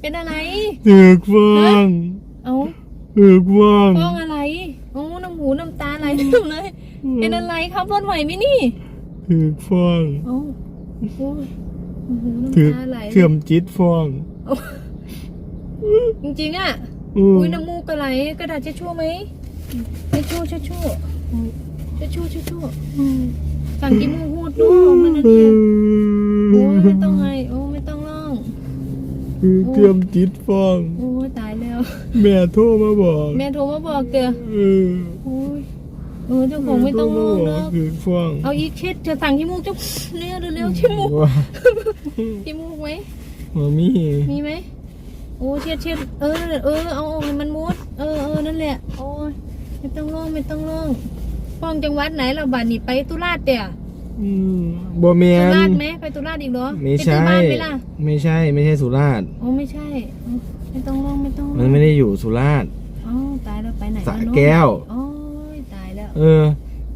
เป็นอะไรถึกฟ้องเอ้าถึกฟ้องฟ้องอะไรโอ้น้ำหูน้ำตาไหลเต็มเลยเป็นอะไรครับรถไหวไหมนี่ถึกฟ้องเอ้าโอ้ยน้ำหูถึกน้ำตาไหลเชื่อมจิตฟ้องจริงๆอะอืมอุ้ยน้ำมูกอะไรกระดาษเช็ดชู่ไหมเช็ดชู่เช็ดชู่เช็ดชู่เช็ดชู่อืมสั่งกินมูกหูดดูมันนะเนี่ยโอ้ยไม่ต้องไงโอ้ไม่ต้องร้อง คือเชื่อมจิตฟ้อง โอ้ยตายแล้ว แม่โทรมาบอก แม่โทรมาบอกเตอเออโอ้ยเออเจ้าของไม่ต้องร้องเนาะถึกฟ้องเอาอีกเช็ดจะสั่งขี้มูกเจ้าเร็วเร็วๆขี้มูกว่าขี้มูกไหม มามีมีไหมโอ้เช็ดเช็ดเออเออเอาออกให้มันมุด เออเออนั่นแหละ โอ้ยไม่ต้องร้องไม่ต้องร้องฟ้องจังหวัดไหนเราบัดนี้ไปตุลาดเตี่ย อืมบ่แม่ตุนลาดไหมไปตุลาดอีกเหรอไม่ปใช่ซื้อบ้านไหมล่ะไม่ใช่ ไม่ใช่สุราษฎร์โอ้ไม่ใช่อ๋อไม่ต้องร้องไม่ต้องร้องมันไม่ได้อยู่สุราษฎร์ อ๋อตายแล้วไปไหนสระล้วเนอะแก้ว โอ้ยตายแล้วเออ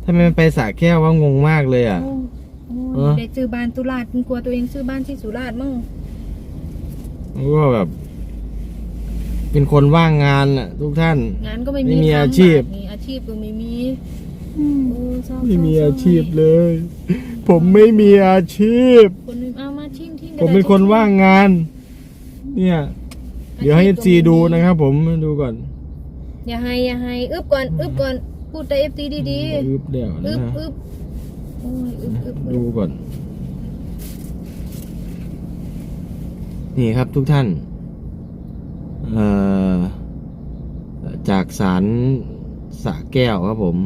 ทำไมมันไปสระแก้วว่างงมากเลยอะ โอ้เอโอ้อเด็กซื้อบ้านตุลาดกลัวตัวเองซื้อบ้านที่สุราษฎร์มั่งก็แบบ เป็นคนว่างงานอะ ทุกท่าน งานก็ไม่ไม่มีมีทำอาชีพบทนี่อาชีพก็ไม่มีโอ้เศร้า ไม่มีเศร้อาชีพเศร้เลย ผมไม่มีอาชีพ คนหนึงเอามาทิ้งทิ้งผมเป็นคนว่างงาน เนี่ย เดี๋ยวให้ซีดูนะครับผมดูก่อน อย่าให้อย่าให้อึบก่อนอึบก่อนพูดแต่เอฟตีดีอึบเดี๋ยวๆนะอึบฮะอึบโอ้ยอึบอึบอึดูบก่อน นี่ครับทุกท่าน เอ่อ จากสารสระแก้วครับผม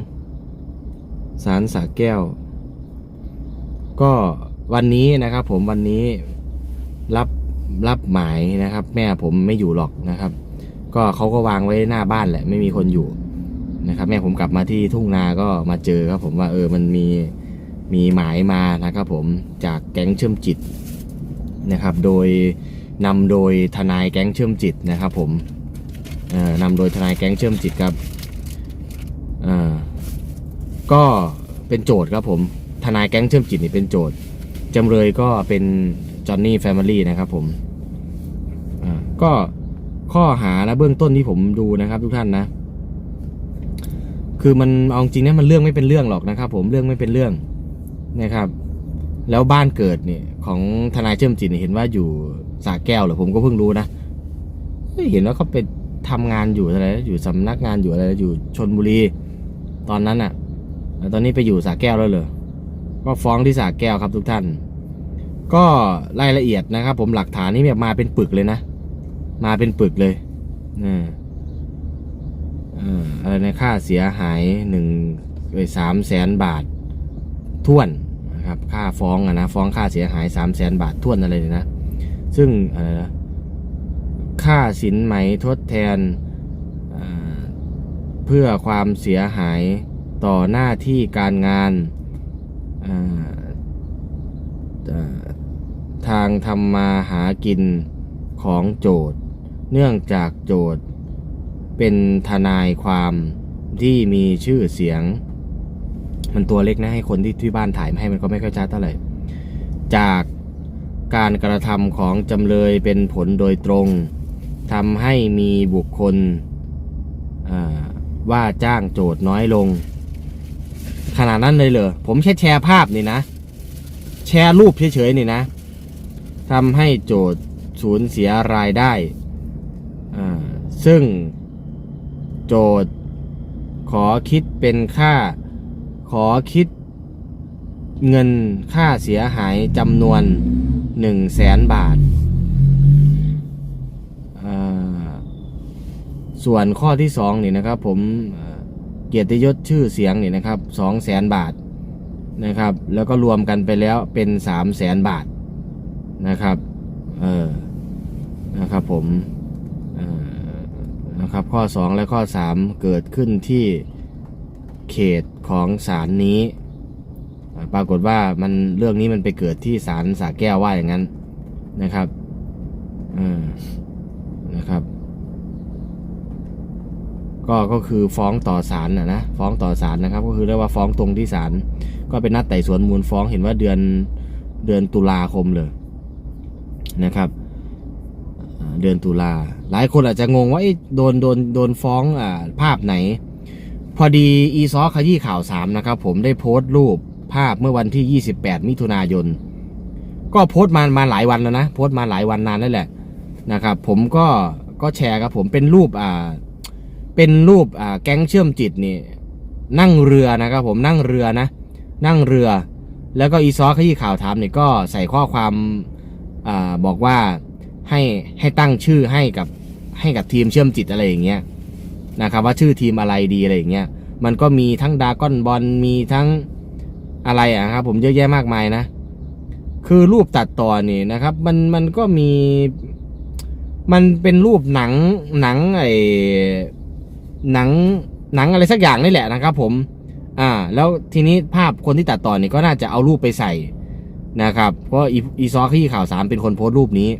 สารสระแก้ว ก็วันนี้นะครับผมวันนี้รับรับหมายนะครับ แม่ผมไม่อยู่หรอกนะครับ ก็เขาก็วางไว้หน้าบ้านแหละ ไม่มีคนอยู่นะครับ แม่ผมกลับมาที่ทุ่งนาก็มาเจอครับ ผมว่าเออมันมีมีหมายมานะครับ ผมจากแก๊งเชื่อมจิตนะครับ โดยนำโดยทนายแก๊งเชื่อมจิตนะครับ ผมเอ่อนำโดยทนายแก๊งเชื่อมจิตครับ ก็เป็นโจทย์ครับผม ทนายแก๊งเชื่อมจิตนี่เป็นโจทย์จำเลยก็เป็นจอห์นนี่แฟมิลี่นะครับผมอ่าก็ข้อหาและเบื้องต้นที่ผมดูนะครับ ทุกท่านนะ คือมันเอาจริงนะมันเรื่องไม่เป็นเรื่องหรอกนะครับ ผมเรื่องไม่เป็นเรื่องนะครับ แล้วบ้านเกิดเนี่ยของทนายเชื่อมจิตเนี่ยเห็นว่าอยู่สระแก้วเหรอผมก็เพิ่งรู้นะเฮ้ยเห็นว่าเขาไปทำงานอยู่อะไรอยู่สำนักงานอยู่อะไรอยู่ชนบุรี ตอนนั้นอะ่ะ แล้วตอนนี้ไปอยู่สระแก้วแล้วเหรอก็ฟ้องที่สระแก้วครับทุกท่าน ก็รายละเอียดนะครับ ผมหลักฐานนี่แบบมาเป็นปึกเลยนะ มาเป็นปึกเลยอ่าอ่าอะไรในค่าเสียหายหนึ่งสามแสนบาทท่วนนะครับค่าฟ้องอะนะฟ้องค่าเสียหายสามแสนบาทท่วนอะไรเนี่ยนะ ซึ่งอะไรนะค่าสินไหมทดแทนเพื่อความเสียหาย ต่อหน้าที่การงานทางทำมาหากินของโจทย์ เนื่องจากโจทย์ เป็นทนายความที่มีชื่อเสียง มันตัวเล็กนะให้คนที่ที่บ้านถ่ายมาให้มันก็ไม่ค่อยชัดเท่าไหร่จากการกระทำของจำเลยเป็นผลโดยตรงทำให้มีบุคคลว่าจ้างโจทย์น้อยลง ขนาดนั้นเลยเหรอผมแค่แชร์ภาพนี่นะ แชร์รูปเฉยๆนี่นะทำให้โจทย์สูญเสียรายได้อ่าซึ่งโจทย์ขอคิดเป็นค่า ขอคิดเงินค่าเสียหายจำนวนหนึ่งแสนบาทอ่าส่วนข้อที่สองนี่นะครับผม เกียรติยศชื่อเสียงนี่นะครับสองแสนบาทนะครับ แล้วก็รวมกันไปแล้วเป็นสามแสนบาทนะครับ เออนะครับผมเออนะครับข้อ 2 และข้อ 3 เกิดขึ้นที่เขตของศาลนี้ ปรากฏว่ามันเรื่องนี้มันไปเกิดที่ศาลสาแก้วว่าอย่างนั้นนะครับอ่านะครับ ก็ก็คือฟ้องต่อศาลนะนะฟ้องต่อศาลนะครับ ก็คือเรียกว่าฟ้องตรงที่ศาลก็เป็นนัดไต่สวนมูลฟ้องเห็นว่าเดือนเดือนตุลาคมเลยนะครับ เดือนตุลาหลายคนอาจจะงงว่าเอ๊ะโดนโดนโดนฟ้องอ่าภาพไหน พอดีอีซอขยี้ข่าวสามนะครับ ผมได้โพสต์รูปภาพเมื่อวันที่ 28 มิถุนายน ก็โพสต์มามาหลายวันแล้วนะโพสต์มาหลายวันนานแล้วแหละนะครับ ผมก็ก็แชร์ครับผมเป็นรูปอ่า เป็นรูปอ่าแก๊งเชื่อมจิตนี่นั่งเรือนะครับผมนั่งเรือนะ นั่งเรือ แล้วก็อีซอขยี้ข่าวถามเนี่ยก็ใส่ข้อความอาบอกว่าให้ให้ตั้งชื่อให้กับให้กับทีมเชื่อมจิตอะไรอย่างเงี้ยนะครับว่าชื่อทีมอะไรดีอะไรอย่างเงี้ยมันก็มีทั้งดาก้อนบอลมีทั้งอะไรอะครับผมเยอะแยะมากมายนะ คือรูปตัดต่อนี่นะครับ มันมันก็มี มันเป็นรูปหนังหนังไอ หนังหนังอะไรสักอย่างนี่แหละนะครับผม อ่า แล้วทีนี้ภาพคนที่ตัดต่อนี่ก็น่าจะเอารูปไปใส่นะครับ เพราะอีซอขี้ข่าวสามเป็นคนโพสต์รูปนี้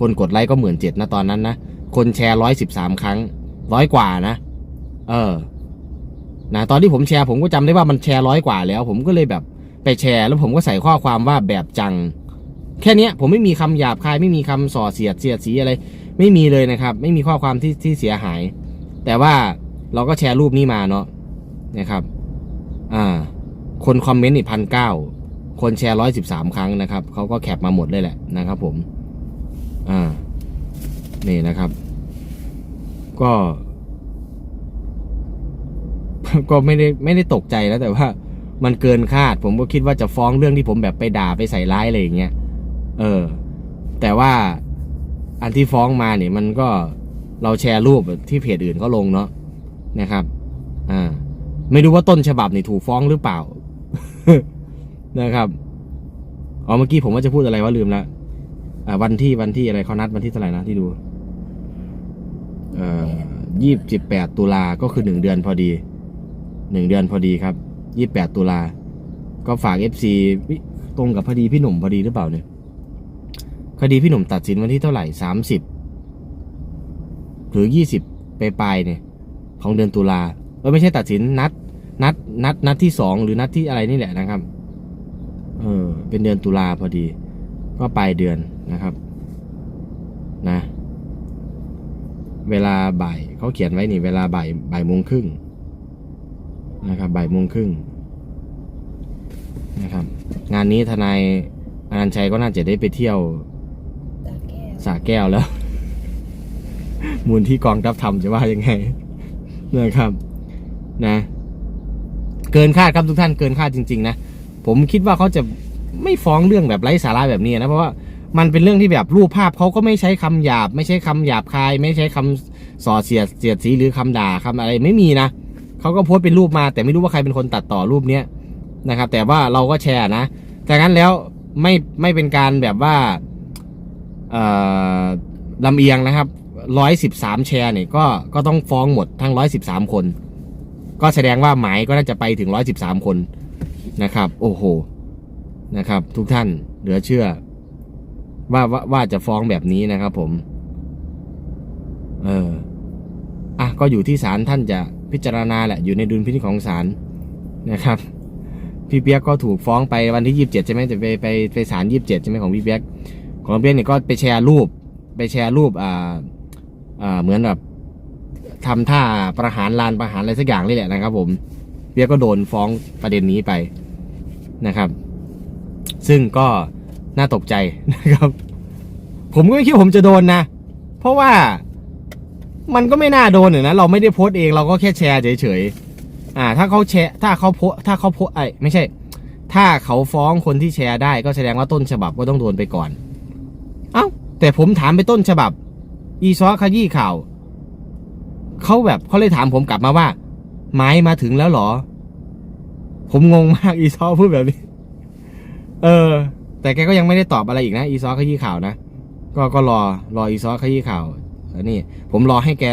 คนกดไลค์ก็หมื่นเจ็ดนะตอนนั้นนะ คนแชร์ร้อยสิบสามครั้งร้อยกว่านะ เออ นะตอนที่ผมแชร์ผมก็จำได้ว่ามันแชร์ร้อยกว่าแล้ว ผมก็เลยแบบไปแชร์ แล้วผมก็ใส่ข้อความว่าแบบจัง แค่นี้ผมไม่มีคำหยาบคายไม่มีคำส่อเสียดเสียดสีอะไร ไม่มีเลยนะครับ ไม่มีข้อความที่ที่เสียหาย แต่ว่าเราก็แชร์รูปนี้มาเนาะนะครับอ่าคนคอมเมนต์อีกพันเก้าคนแชร์ร้อยสิบสามครั้งนะครับเขาก็แคปมาหมดเลยแหละนะครับ ผมอ่านี่นะครับ ก็ ก็ไม่ได้ไม่ได้ตกใจแล้วแต่ว่ามันเกินคาด ผมก็คิดว่าจะฟ้องเรื่องที่ผมแบบไปด่าไปใส่ร้ายอะไรอย่างเงี้ย เออ แต่ว่าอันที่ฟ้องมาเนี่ยมันก็ เราแชร์รูปที่เพจอื่นก็ลงเนาะนะครับ อ่า ไม่รู้ว่าต้นฉบับนี่ถูกฟ้องหรือเปล่า นะครับอ๋อเมื่อกี้ผมว่าจะพูดอะไรว่าลืมแล้วอ่า วันที่วันที่อะไรเขานัดวันที่เท่าไหร่นะที่ดู เอ่อยี่สิบแปดตุลาก็คือหนึ่งเดือนพอดีหนึ่งเดือนพอดีครับยี่สิบแปดตุลาก็ฝากเอฟซีตรงกับพอดีพี่หนุ่มพอดีหรือเปล่าเนี่ยคดีพี่หนุ่มตัดสินวันที่เท่าไหร่สามสิบ หรือยี่สิบไปปลายเนี่ยของเดือนตุลาเออไม่ใช่ตัดสินนัด นัด นัด นัดที่สองหรือนัดที่อะไรนี่แหละนะครับ เออ เป็นเดือนตุลาพอดี ก็ปลายเดือนนะครับ นะ เวลาบ่ายเขาเขียนไว้นี่ เวลาบ่ายบ่ายโมงครึ่งนะครับบ่ายโมงครึ่งนะครับ งานนี้ทนายอนันชัยก็น่าจะได้ไปเที่ยวสาแก้วแล้ว มูลที่กองทัพธรรมจะว่ายังไงนะครับนะ เกินคาดครับทุกท่านเกินคาดจริง ๆ นะผมคิดว่าเขาจะไม่ฟ้องเรื่องแบบไร้สาระแบบนี้นะเพราะว่ามันเป็นเรื่องที่แบบรูปภาพเขาก็ไม่ใช้คำหยาบ ไม่ใช้คำหยาบคาย ไม่ใช้คำส่อเสียดเสียดสีหรือคำด่าคำอะไรไม่มีนะเขาก็โพสต์เป็นรูปมา แต่ไม่รู้ว่าใครเป็นคนตัดต่อรูปเนี้ยนะครับ แต่ว่าเราก็แชร์นะแต่งั้นแล้วไม่ไม่เป็นการแบบว่าเอ่อลำเอียงนะครับ ร้อยสิบสามแชร์เนี่ยก็ก็ต้องฟ้องหมดทั้งร้อยสิบสามคน ก็แสดงว่าหมายก็น่าจะไปถึงร้อยสิบสามคนนะครับ โอ้โหนะครับ ทุกท่านเหลือเชื่อ ว่าว่าว่าจะฟ้องแบบนี้นะครับผม เอออะก็อยู่ที่ศาลท่านจะพิจารณาแหละอยู่ในดุลพินิจของศาลนะครับ พี่เปียกก็ถูกฟ้องไปวันที่ยี่สิบเจ็ดใช่ไหมจะไปไปไปศาลยี่สิบเจ็ดใช่ไหมของพี่เปียกของเปียกเนี่ยก็ไปแชร์รูป ไปแชร์รูปอ่าอ่า เหมือนแบบทำท่าประหารลานประหารอะไรสักอย่างนี่แหละนะครับ ผมเปียกก็โดนฟ้องประเด็นนี้ไปนะครับ ซึ่งก็น่าตกใจนะครับ ผมก็ไม่คิดผมจะโดนนะ เพราะว่ามันก็ไม่น่าโดนเนี่นะเราไม่ได้โพสต์เองเราก็แค่แชร์เฉยๆอ่า ถ้าเขาแชร์ถ้าเขาโพสถ้าเขาโพสไอ้ไม่ใช่ ถ้าเขาฟ้องคนที่แชร์ได้ก็แสดงว่าต้นฉบับก็ต้องโดนไปก่อน เอ้าแต่ผมถามไปต้นฉบับ อีซอขยี้ข่าวเขาแบบเขาเลยถามผมกลับมาว่า ไม้มาถึงแล้วหรอ ผมงงมากอีซอพูดแบบนี้ เออ แต่แกก็ยังไม่ได้ตอบอะไรอีกนะ อีซอขยี้ข่าวนะก็ก็รอรออีซอขยี้ข่าวอันนี้ผมรอให้แก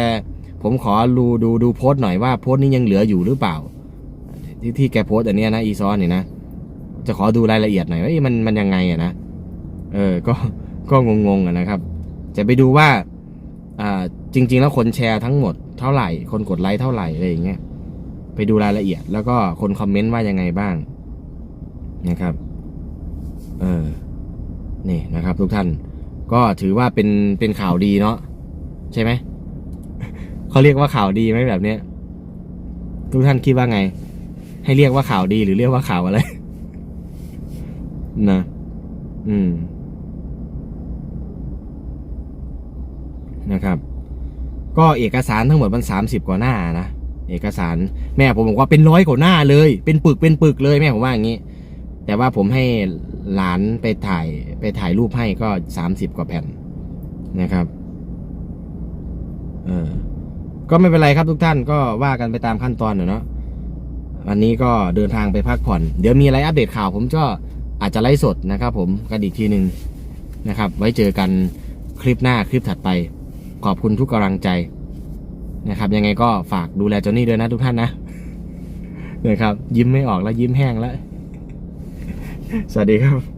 ผมขอดูดูดูโพสต์หน่อยว่าโพสต์นี้ยังเหลืออยู่หรือเปล่า ที่ที่แกโพสต์อันนี้นะอีซอเนี่ยนะจะขอดูรายละเอียดหน่อยว่ามันมันยังไงอะนะเออ ก็ก็งงๆอะนะครับ จะไปดูว่า จริง ๆ แล้วคนแชร์ทั้งหมดเท่าไหร่ คนกดไลค์เท่าไหร่อะไรอย่างเงี้ยไปดูรายละเอียด แล้วก็คนคอมเมนต์ว่ายังไงบ้างนะครับ เออนี่นะครับ ทุกท่านก็ถือว่าเป็นเป็นข่าวดีเนาะใช่ไหมเขาเรียกว่าข่าวดีไหมแบบเนี้ยทุกท่านคิดว่าไง ให้เรียกว่าข่าวดีหรือเรียกว่าข่าวอะไรนะอืมนะครับ ก็เอกสารทั้งหมดมันสามสิบกว่าหน้านะเอกสารแม่ผมบอกว่าเป็นร้อยกว่าหน้าเลย เป็นปึกเป็นปึกเลยแม่ผมว่าอย่างนี้ แต่ว่าผมให้หลานไปถ่ายไปถ่ายรูปให้ก็สามสิบกว่าแผ่นนะครับเออก็ไม่เป็นไรครับทุกท่านก็ว่ากันไปตามขั้นตอนเนอะเนาะวันนี้ก็เดินทางไปพักผ่อน เดี๋ยวมีอะไรอัปเดตข่าว ผมก็อาจจะไลฟ์สดนะครับ ผมกันอีกทีหนึ่งนะครับ ไว้เจอกันคลิปหน้าคลิปถัดไป ขอบคุณทุกกำลังใจนะครับ ยังไงก็ฝากดูแลจอนนี่ด้วยนะทุกท่านนะนะครับ ยิ้มไม่ออกแล้วยิ้มแห้งแล้ว สวัสดีครับ